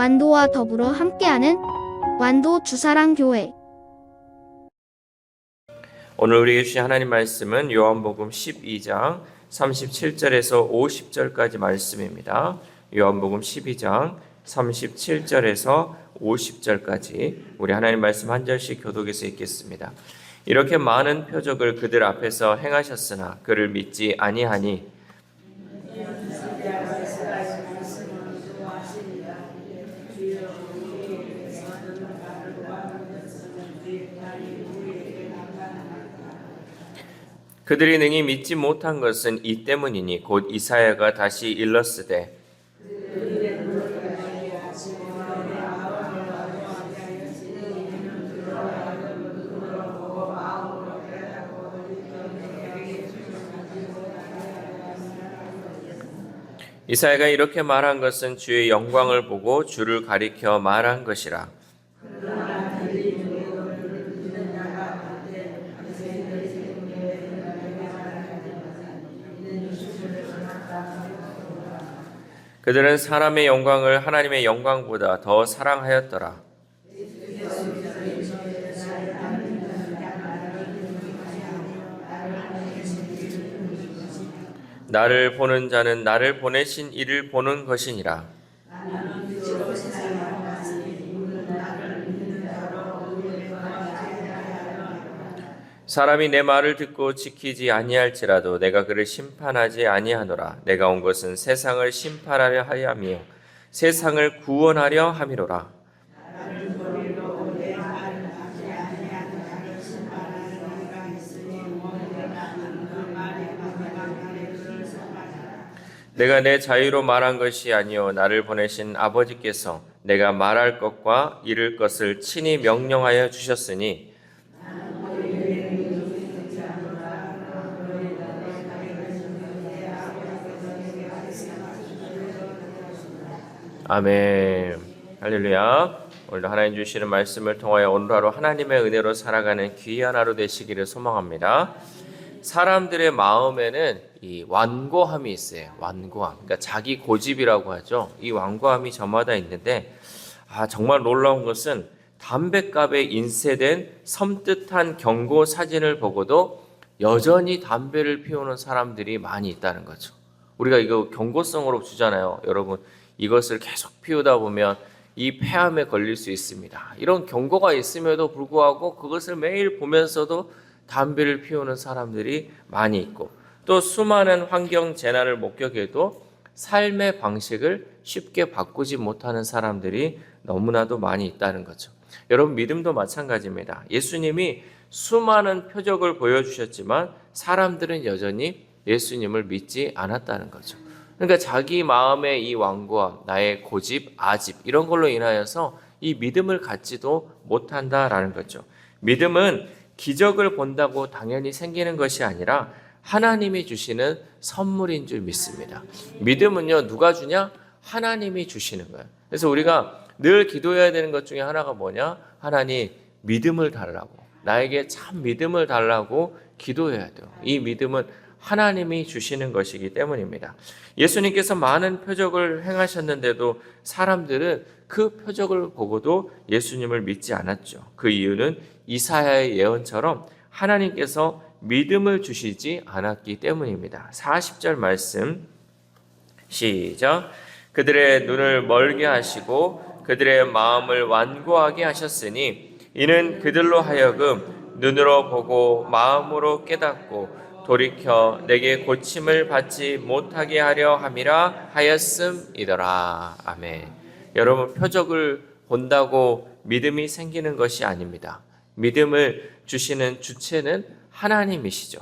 완도와 더불어 함께하는 완도 주사랑 교회 오늘 우리에게 주신 하나님 말씀은 요한복음 12장 37절에서 50절까지 말씀입니다. 요한복음 12장 37절에서 50절까지 우리 하나님 말씀 한 절씩 교독해서 읽겠습니다. 이렇게 많은 표적을 그들 앞에서 행하셨으나 그를 믿지 아니하니 그들이 능히 믿지 못한 것은 이 때문이니 곧 이사야가 다시 일렀으되 이사야가 이렇게 말한 것은 주의 영광을 보고 주를 가리켜 말한 것이라 그들은 사람의 영광을 하나님의 영광보다 더 사랑하였더라. 나를 보는 자는 나를 보내신 이를 보는 것이니라. 사람이 내 말을 듣고 지키지 아니할지라도 내가 그를 심판하지 아니하노라. 내가 온 것은 세상을 심판하려 하야며 세상을 구원하려 함이로라. 내가 내 자유로 말한 것이 아니요 나를 보내신 아버지께서 내가 말할 것과 이를 것을 친히 명령하여 주셨으니 아멘. 할렐루야. 오늘도 하나님 주시는 말씀을 통하여 오늘 하루 하나님의 은혜로 살아가는 귀한 하루 되시기를 소망합니다. 사람들의 마음에는 이 완고함이 있어요. 완고함. 그러니까 자기 고집이라고 하죠. 이 완고함이 저마다 있는데 아, 정말 놀라운 것은 담배값에 인쇄된 섬뜩한 경고 사진을 보고도 여전히 담배를 피우는 사람들이 많이 있다는 거죠. 우리가 이거 경고성으로 주잖아요. 여러분, 이것을 계속 피우다 보면 이 폐암에 걸릴 수 있습니다. 이런 경고가 있음에도 불구하고 그것을 매일 보면서도 담배를 피우는 사람들이 많이 있고 또 수많은 환경 재난을 목격해도 삶의 방식을 쉽게 바꾸지 못하는 사람들이 너무나도 많이 있다는 거죠. 여러분 믿음도 마찬가지입니다. 예수님이 수많은 표적을 보여주셨지만 사람들은 여전히 예수님을 믿지 않았다는 거죠. 그러니까 자기 마음의 이 완고함, 나의 고집, 아집 이런 걸로 인하여서 이 믿음을 갖지도 못한다라는 거죠. 믿음은 기적을 본다고 당연히 생기는 것이 아니라 하나님이 주시는 선물인 줄 믿습니다. 믿음은요, 누가 주냐? 하나님이 주시는 거예요. 그래서 우리가 늘 기도해야 되는 것 중에 하나가 뭐냐? 하나님, 믿음을 달라고. 나에게 참 믿음을 달라고 기도해야 돼요. 이 믿음은 하나님이 주시는 것이기 때문입니다. 예수님께서 많은 표적을 행하셨는데도 사람들은 그 표적을 보고도 예수님을 믿지 않았죠. 그 이유는 이사야의 예언처럼 하나님께서 믿음을 주시지 않았기 때문입니다. 40절 말씀 시작. 그들의 눈을 멀게 하시고 그들의 마음을 완고하게 하셨으니 이는 그들로 하여금 눈으로 보고 마음으로 깨닫고 돌이켜 내게 고침을 받지 못하게 하려 함이라 하였음이더라. 아멘. 여러분 표적을 본다고 믿음이 생기는 것이 아닙니다. 믿음을 주시는 주체는 하나님이시죠.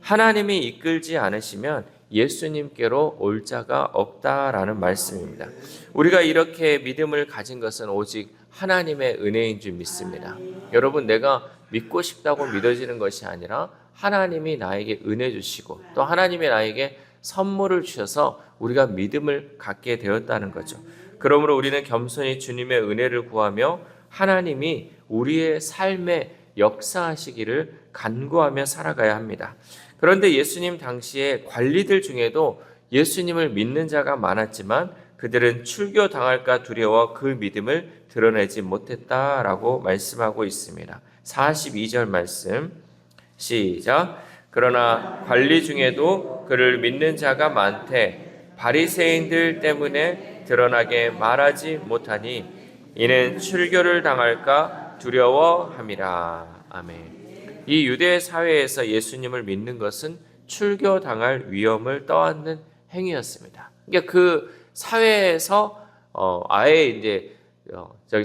하나님이 이끌지 않으시면 예수님께로 올 자가 없다라는 말씀입니다. 우리가 이렇게 믿음을 가진 것은 오직 하나님의 은혜인 줄 믿습니다. 여러분, 내가 믿고 싶다고 믿어지는 것이 아니라 하나님이 나에게 은혜 주시고 또 하나님이 나에게 선물을 주셔서 우리가 믿음을 갖게 되었다는 거죠. 그러므로 우리는 겸손히 주님의 은혜를 구하며 하나님이 우리의 삶에 역사하시기를 간구하며 살아가야 합니다. 그런데 예수님 당시에 관리들 중에도 예수님을 믿는 자가 많았지만 그들은 출교 당할까 두려워 그 믿음을 드러내지 못했다라고 말씀하고 있습니다. 42절 말씀 시작. 그러나 관리 중에도 그를 믿는 자가 많되 바리새인들 때문에 드러나게 말하지 못하니 이는 출교를 당할까 두려워함이라. 아멘. 이 유대 사회에서 예수님을 믿는 것은 출교 당할 위험을 떠안는 행위였습니다. 그러니까 그 사회에서 어, 아예 이제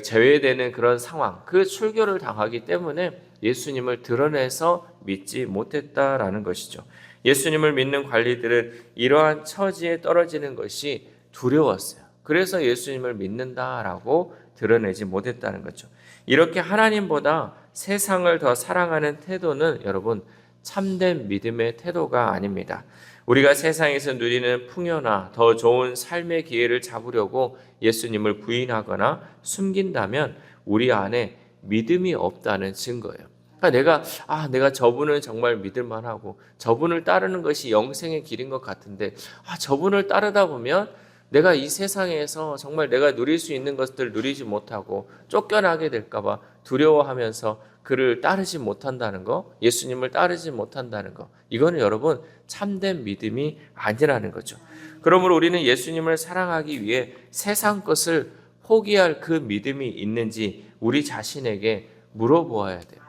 제외되는 그런 상황, 그 출교를 당하기 때문에 예수님을 드러내서 믿지 못했다라는 것이죠. 예수님을 믿는 관리들은 이러한 처지에 떨어지는 것이 두려웠어요. 그래서 예수님을 믿는다라고 드러내지 못했다는 거죠. 이렇게 하나님보다 세상을 더 사랑하는 태도는 여러분 참된 믿음의 태도가 아닙니다. 우리가 세상에서 누리는 풍요나 더 좋은 삶의 기회를 잡으려고 예수님을 부인하거나 숨긴다면 우리 안에 믿음이 없다는 증거예요. 그러니까 내가 아 내가 저분을 정말 믿을 만하고 저분을 따르는 것이 영생의 길인 것 같은데 아 저분을 따르다 보면 내가 이 세상에서 정말 내가 누릴 수 있는 것들을 누리지 못하고 쫓겨나게 될까봐 두려워하면서 그를 따르지 못한다는 거, 예수님을 따르지 못한다는 거, 이거는 여러분 참된 믿음이 아니라는 거죠. 그러므로 우리는 예수님을 사랑하기 위해 세상 것을 포기할 그 믿음이 있는지 우리 자신에게 물어보아야 돼요.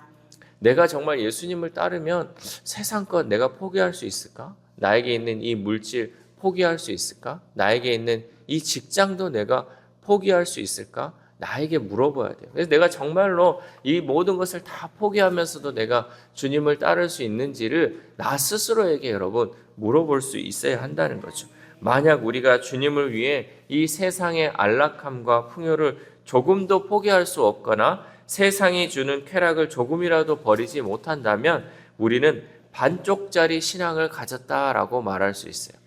내가 정말 예수님을 따르면 세상 것 내가 포기할 수 있을까? 나에게 있는 이 물질 포기할 수 있을까? 나에게 있는 이 직장도 내가 포기할 수 있을까? 나에게 물어봐야 돼요. 그래서 내가 정말로 이 모든 것을 다 포기하면서도 내가 주님을 따를 수 있는지를 나 스스로에게 여러분 물어볼 수 있어야 한다는 거죠. 만약 우리가 주님을 위해 이 세상의 안락함과 풍요를 조금도 포기할 수 없거나 세상이 주는 쾌락을 조금이라도 버리지 못한다면 우리는 반쪽짜리 신앙을 가졌다라고 말할 수 있어요.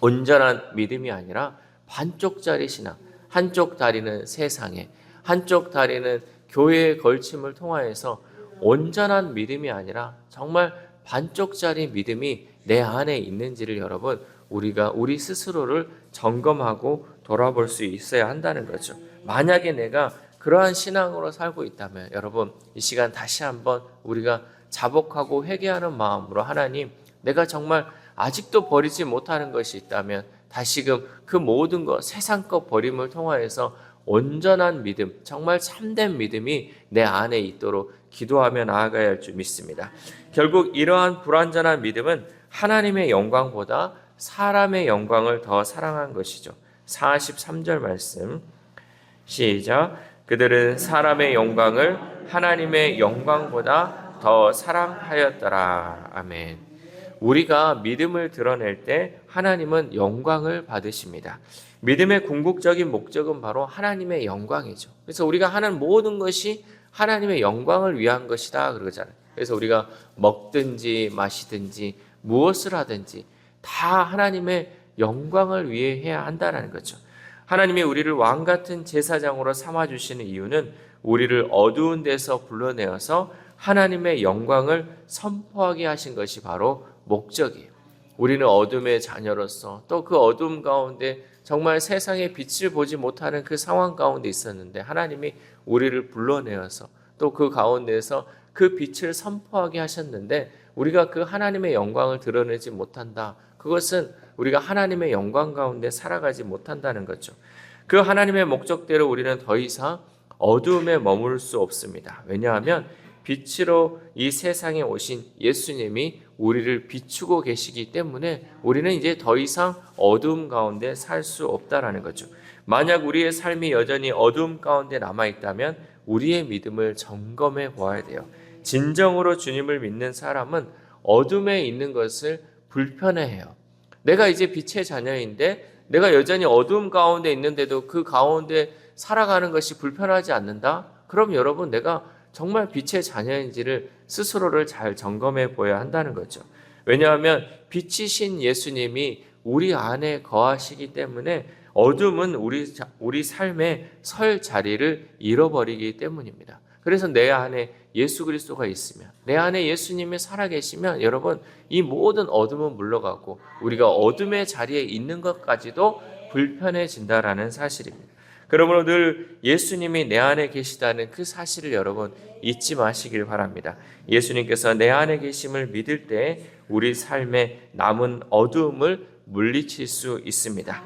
온전한 믿음이 아니라 반쪽짜리 신앙. 한쪽 다리는 세상에, 한쪽 다리는 교회의 걸침을 통하여서 온전한 믿음이 아니라 정말 반쪽짜리 믿음이 내 안에 있는지를 여러분 우리가 우리 스스로를 점검하고 돌아볼 수 있어야 한다는 거죠. 만약에 내가 그러한 신앙으로 살고 있다면 여러분 이 시간 다시 한번 우리가 자복하고 회개하는 마음으로 하나님 내가 정말 아직도 버리지 못하는 것이 있다면 다시금 그 모든 것 세상 것 버림을 통하여서 온전한 믿음 정말 참된 믿음이 내 안에 있도록 기도하며 나아가야 할 줄 믿습니다. 결국 이러한 불완전한 믿음은 하나님의 영광보다 사람의 영광을 더 사랑한 것이죠. 43절 말씀 시작 그들은 사람의 영광을 하나님의 영광보다 더 사랑하였더라. 아멘. 우리가 믿음을 드러낼 때 하나님은 영광을 받으십니다. 믿음의 궁극적인 목적은 바로 하나님의 영광이죠. 그래서 우리가 하는 모든 것이 하나님의 영광을 위한 것이다 그러잖아요. 그래서 우리가 먹든지 마시든지 무엇을 하든지 다 하나님의 영광을 위해 해야 한다는 거죠. 하나님이 우리를 왕 같은 제사장으로 삼아 주시는 이유는 우리를 어두운 데서 불러내어서 하나님의 영광을 선포하게 하신 것이 바로 목적이에요. 우리는 어둠의 자녀로서 또 그 어둠 가운데 정말 세상의 빛을 보지 못하는 그 상황 가운데 있었는데 하나님이 우리를 불러내어서 또 그 가운데서 그 빛을 선포하게 하셨는데 우리가 그 하나님의 영광을 드러내지 못한다. 그것은 우리가 하나님의 영광 가운데 살아가지 못한다는 거죠. 그 하나님의 목적대로 우리는 더 이상 어두움에 머물 수 없습니다. 왜냐하면 빛으로 이 세상에 오신 예수님이 우리를 비추고 계시기 때문에 우리는 이제 더 이상 어두움 가운데 살 수 없다라는 거죠. 만약 우리의 삶이 여전히 어두움 가운데 남아 있다면 우리의 믿음을 점검해 보아야 돼요. 진정으로 주님을 믿는 사람은 어둠에 있는 것을 불편해해요. 내가 이제 빛의 자녀인데 내가 여전히 어두움 가운데 있는데도 그 가운데 살아가는 것이 불편하지 않는다? 그럼 여러분 내가 정말 빛의 자녀인지를 스스로를 잘 점검해 보아야 한다는 거죠. 왜냐하면 빛이신 예수님이 우리 안에 거하시기 때문에 어둠은 우리 우리 삶에 설 자리를 잃어버리기 때문입니다. 그래서 내 안에 예수 그리스도가 있으면 내 안에 예수님이 살아 계시면 여러분 이 모든 어둠은 물러가고 우리가 어둠의 자리에 있는 것까지도 불편해진다라는 사실입니다. 그러므로 늘 예수님이 내 안에 계시다는 그 사실을 여러분 잊지 마시길 바랍니다. 예수님께서 내 안에 계심을 믿을 때 우리 삶에 남은 어두움을 물리칠 수 있습니다.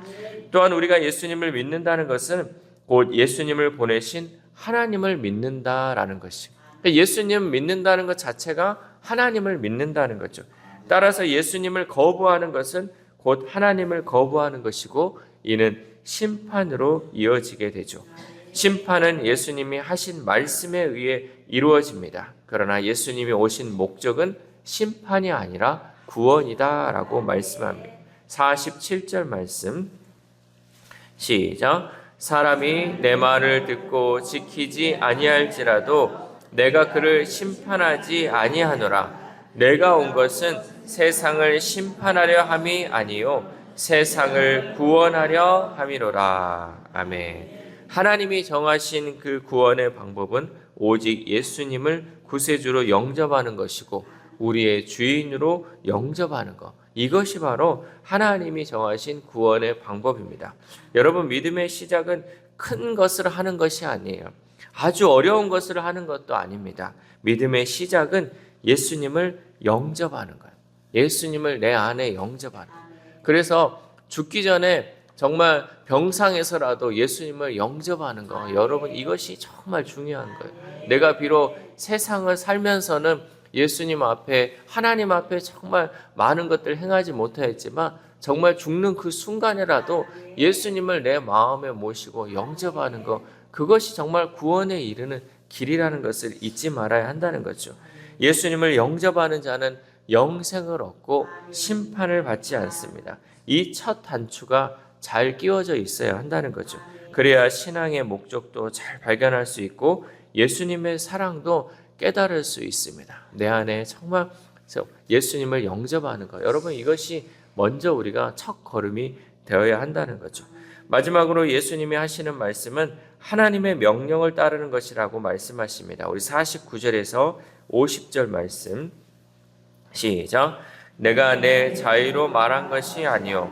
또한 우리가 예수님을 믿는다는 것은 곧 예수님을 보내신 하나님을 믿는다라는 것입니다. 예수님 믿는다는 것 자체가 하나님을 믿는다는 거죠. 따라서 예수님을 거부하는 것은 곧 하나님을 거부하는 것이고 이는 심판으로 이어지게 되죠. 심판은 예수님이 하신 말씀에 의해 이루어집니다. 그러나 예수님이 오신 목적은 심판이 아니라 구원이다라고 말씀합니다. 47절 말씀 시작 사람이 내 말을 듣고 지키지 아니할지라도 내가 그를 심판하지 아니하노라 내가 온 것은 세상을 심판하려 함이 아니요 세상을 구원하려 함이로라 아멘 하나님이 정하신 그 구원의 방법은 오직 예수님을 구세주로 영접하는 것이고 우리의 주인으로 영접하는 것 이것이 바로 하나님이 정하신 구원의 방법입니다. 여러분 믿음의 시작은 큰 것을 하는 것이 아니에요. 아주 어려운 것을 하는 것도 아닙니다. 믿음의 시작은 예수님을 영접하는 거예요. 예수님을 내 안에 영접하는 거예요. 그래서 죽기 전에 정말 병상에서라도 예수님을 영접하는 거 여러분 이것이 정말 중요한 거예요. 내가 비록 세상을 살면서는 예수님 앞에 하나님 앞에 정말 많은 것들 행하지 못하였지만 정말 죽는 그 순간이라도 예수님을 내 마음에 모시고 영접하는 것 그것이 정말 구원에 이르는 길이라는 것을 잊지 말아야 한다는 거죠. 예수님을 영접하는 자는 영생을 얻고 심판을 받지 않습니다. 이 첫 단추가 잘 끼워져 있어야 한다는 거죠. 그래야 신앙의 목적도 잘 발견할 수 있고 예수님의 사랑도 깨달을 수 있습니다. 내 안에 정말 예수님을 영접하는 것. 여러분 이것이 먼저 우리가 첫 걸음이 되어야 한다는 거죠. 마지막으로 예수님이 하시는 말씀은 하나님의 명령을 따르는 것이라고 말씀하십니다. 우리 49절에서 50절 말씀 시작. 내가 내 자유로 말한 것이 아니요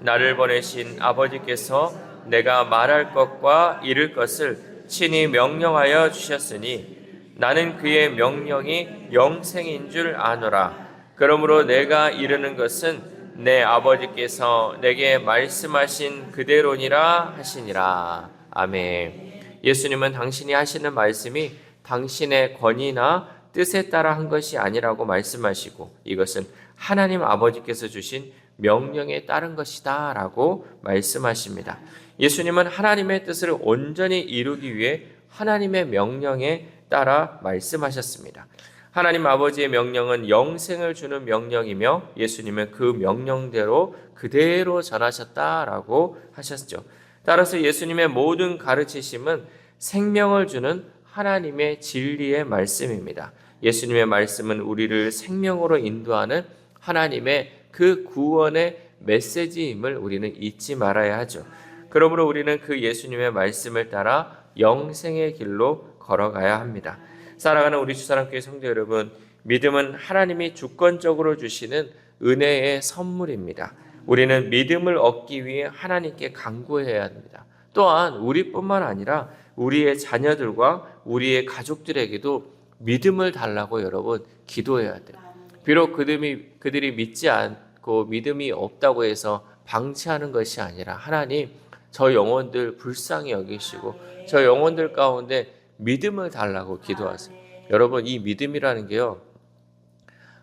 나를 보내신 아버지께서 내가 말할 것과 이를 것을 친히 명령하여 주셨으니 나는 그의 명령이 영생인 줄 아노라. 그러므로 내가 이르는 것은 내 아버지께서 내게 말씀하신 그대로니라 하시니라. 아멘. 예수님은 당신이 하시는 말씀이 당신의 권위나 뜻에 따라 한 것이 아니라고 말씀하시고 이것은 하나님 아버지께서 주신 명령에 따른 것이다 라고 말씀하십니다. 예수님은 하나님의 뜻을 온전히 이루기 위해 하나님의 명령에 따라 말씀하셨습니다. 하나님 아버지의 명령은 영생을 주는 명령이며 예수님은 그 명령대로 그대로 전하셨다라고 하셨죠. 따라서 예수님의 모든 가르치심은 생명을 주는 하나님의 진리의 말씀입니다. 예수님의 말씀은 우리를 생명으로 인도하는 하나님의 그 구원의 메시지임을 우리는 잊지 말아야 하죠. 그러므로 우리는 그 예수님의 말씀을 따라 영생의 길로 걸어가야 합니다. 살아가는 우리 주사랑교회 성도 여러분, 믿음은 하나님이 주권적으로 주시는 은혜의 선물입니다. 우리는 믿음을 얻기 위해 하나님께 간구해야 합니다. 또한 우리뿐만 아니라 우리의 자녀들과 우리의 가족들에게도 믿음을 달라고 여러분 기도해야 돼요. 비록 그들이, 그들이 믿지 않고 믿음이 없다고 해서 방치하는 것이 아니라 하나님 저 영혼들 불쌍히 여기시고 저 영혼들 가운데 믿음을 달라고 기도하세요. 여러분 이 믿음이라는 게요.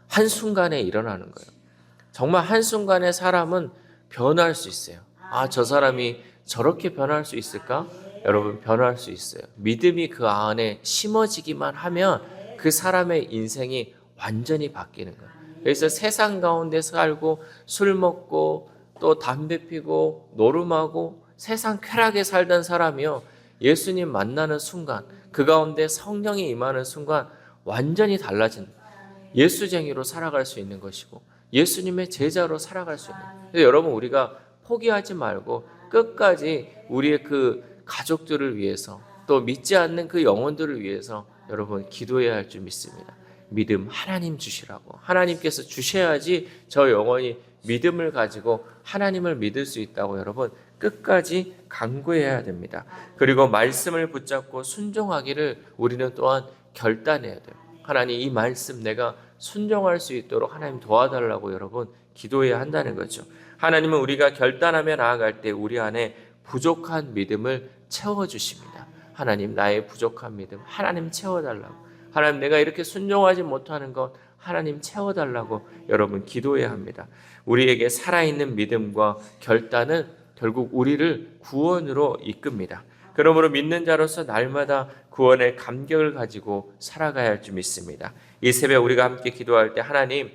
한순간에 일어나는 거예요. 정말 한순간에 사람은 변할 수 있어요. 아, 저 사람이 저렇게 변할 수 있을까? 여러분 변할 수 있어요. 믿음이 그 안에 심어지기만 하면 그 사람의 인생이 완전히 바뀌는 거예요. 그래서 세상 가운데 살고 술 먹고 또 담배 피고 노름하고 세상 쾌락에 살던 사람이요. 예수님 만나는 순간 그 가운데 성령이 임하는 순간 완전히 달라진 예수쟁이로 살아갈 수 있는 것이고 예수님의 제자로 살아갈 수 있는. 여러분 우리가 포기하지 말고 끝까지 우리의 그 가족들을 위해서 또 믿지 않는 그 영혼들을 위해서 여러분 기도해야 할 줄 믿습니다. 믿음 하나님 주시라고 하나님께서 주셔야지 저 영혼이 믿음을 가지고 하나님을 믿을 수 있다고 여러분 끝까지 강구해야 됩니다. 그리고 말씀을 붙잡고 순종하기를 우리는 또한 결단해야 돼요. 하나님 이 말씀 내가 순종할 수 있도록 하나님 도와달라고 여러분 기도해야 한다는 거죠. 하나님은 우리가 결단하며 나아갈 때 우리 안에 부족한 믿음을 채워 주십니다. 하나님 나의 부족한 믿음 하나님 채워 달라고. 하나님 내가 이렇게 순종하지 못하는 것 하나님 채워 달라고 여러분 기도해야 합니다. 우리에게 살아있는 믿음과 결단은 결국 우리를 구원으로 이끕니다. 그러므로 믿는 자로서 날마다 구원의 감격을 가지고 살아가야 할 줄 믿습니다. 이 새벽 우리가 함께 기도할 때 하나님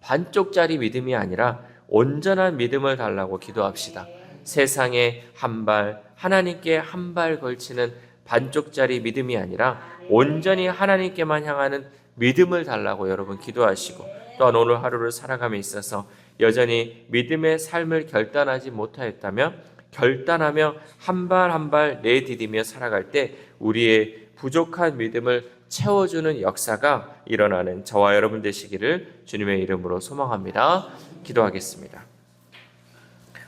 반쪽짜리 믿음이 아니라 온전한 믿음을 달라고 기도합시다. 세상에 한 발, 하나님께 한 발 걸치는 반쪽짜리 믿음이 아니라 온전히 하나님께만 향하는 믿음을 달라고 여러분 기도하시고 또한 오늘 하루를 살아감에 있어서 여전히 믿음의 삶을 결단하지 못하였다면 결단하며 한 발 한 발 내디디며 살아갈 때 우리의 부족한 믿음을 채워주는 역사가 일어나는 저와 여러분 되시기를 주님의 이름으로 소망합니다. 기도하겠습니다.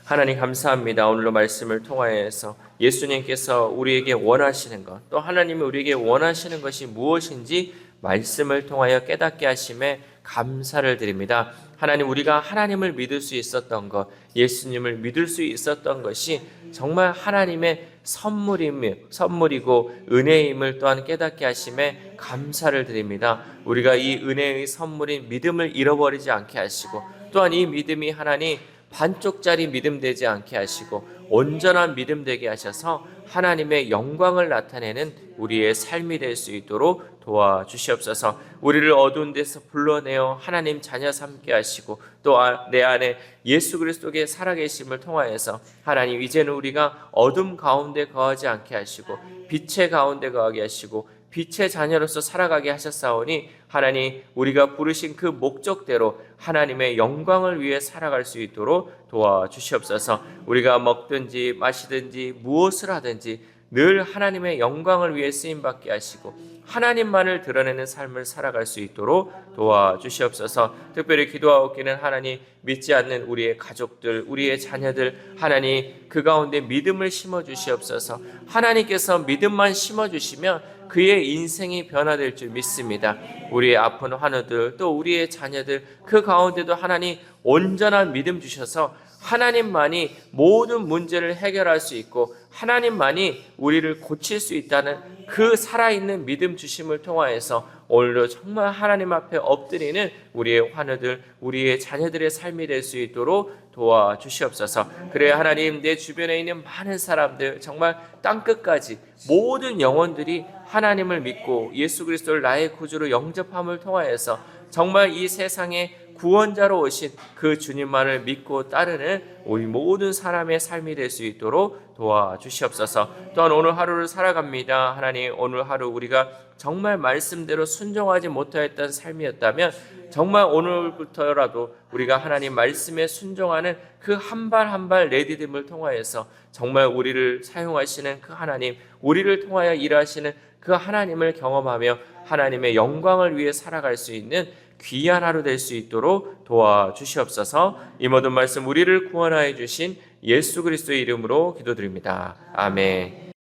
하나님 감사합니다. 오늘로 말씀을 통하여서 예수님께서 우리에게 원하시는 것, 또 하나님이 우리에게 원하시는 것이 무엇인지 말씀을 통하여 깨닫게 하심에 감사를 드립니다. 하나님 우리가 하나님을 믿을 수 있었던 것, 예수님을 믿을 수 있었던 것이 정말 하나님의 선물이며 선물이고 은혜임을 또한 깨닫게 하심에 감사를 드립니다. 우리가 이 은혜의 선물인 믿음을 잃어버리지 않게 하시고 또한 이 믿음이 하나님 반쪽짜리 믿음 되지 않게 하시고 온전한 믿음 되게 하셔서 하나님의 영광을 나타내는 우리의 삶이 될 수 있도록 도와주시옵소서. 우리를 어두운 데서 불러내어 하나님 자녀 삼게 하시고 또 내 안에 예수 그리스도의 살아계심을 통하여서 하나님 이제는 우리가 어둠 가운데 거하지 않게 하시고 빛의 가운데 거하게 하시고 빛의 자녀로서 살아가게 하셨사오니 하나님 우리가 부르신 그 목적대로 하나님의 영광을 위해 살아갈 수 있도록 도와주시옵소서. 우리가 먹든지 마시든지 무엇을 하든지 늘 하나님의 영광을 위해 쓰임 받게 하시고 하나님만을 드러내는 삶을 살아갈 수 있도록 도와주시옵소서. 특별히 기도하옵기는 하나님 믿지 않는 우리의 가족들, 우리의 자녀들 하나님 그 가운데 믿음을 심어 주시옵소서. 하나님께서 믿음만 심어 주시면 그의 인생이 변화될 줄 믿습니다. 우리의 아픈 환우들 또 우리의 자녀들 그 가운데도 하나님 온전한 믿음 주셔서 하나님만이 모든 문제를 해결할 수 있고 하나님만이 우리를 고칠 수 있다는 그 살아있는 믿음 주심을 통하여서 오늘도 정말 하나님 앞에 엎드리는 우리의 환우들, 우리의 자녀들의 삶이 될 수 있도록 도와주시옵소서. 그래 하나님 내 주변에 있는 많은 사람들 정말 땅 끝까지 모든 영혼들이 하나님을 믿고 예수 그리스도를 나의 구주로 영접함을 통하여서 정말 이 세상에 구원자로 오신 그 주님만을 믿고 따르는 우리 모든 사람의 삶이 될 수 있도록 도와주시옵소서. 또한 오늘 하루를 살아갑니다. 하나님 오늘 하루 우리가 정말 말씀대로 순종하지 못하였던 삶이었다면 정말 오늘부터라도 우리가 하나님 말씀에 순종하는 그 한 발 한발 내디딤을 통하여서 정말 우리를 사용하시는 그 하나님, 우리를 통하여 일하시는 그 하나님을 경험하며 하나님의 영광을 위해 살아갈 수 있는 귀한 하루 될 수 있도록 도와주시옵소서. 이 모든 말씀 우리를 구원하여 주신 예수 그리스도의 이름으로 기도드립니다. 아멘.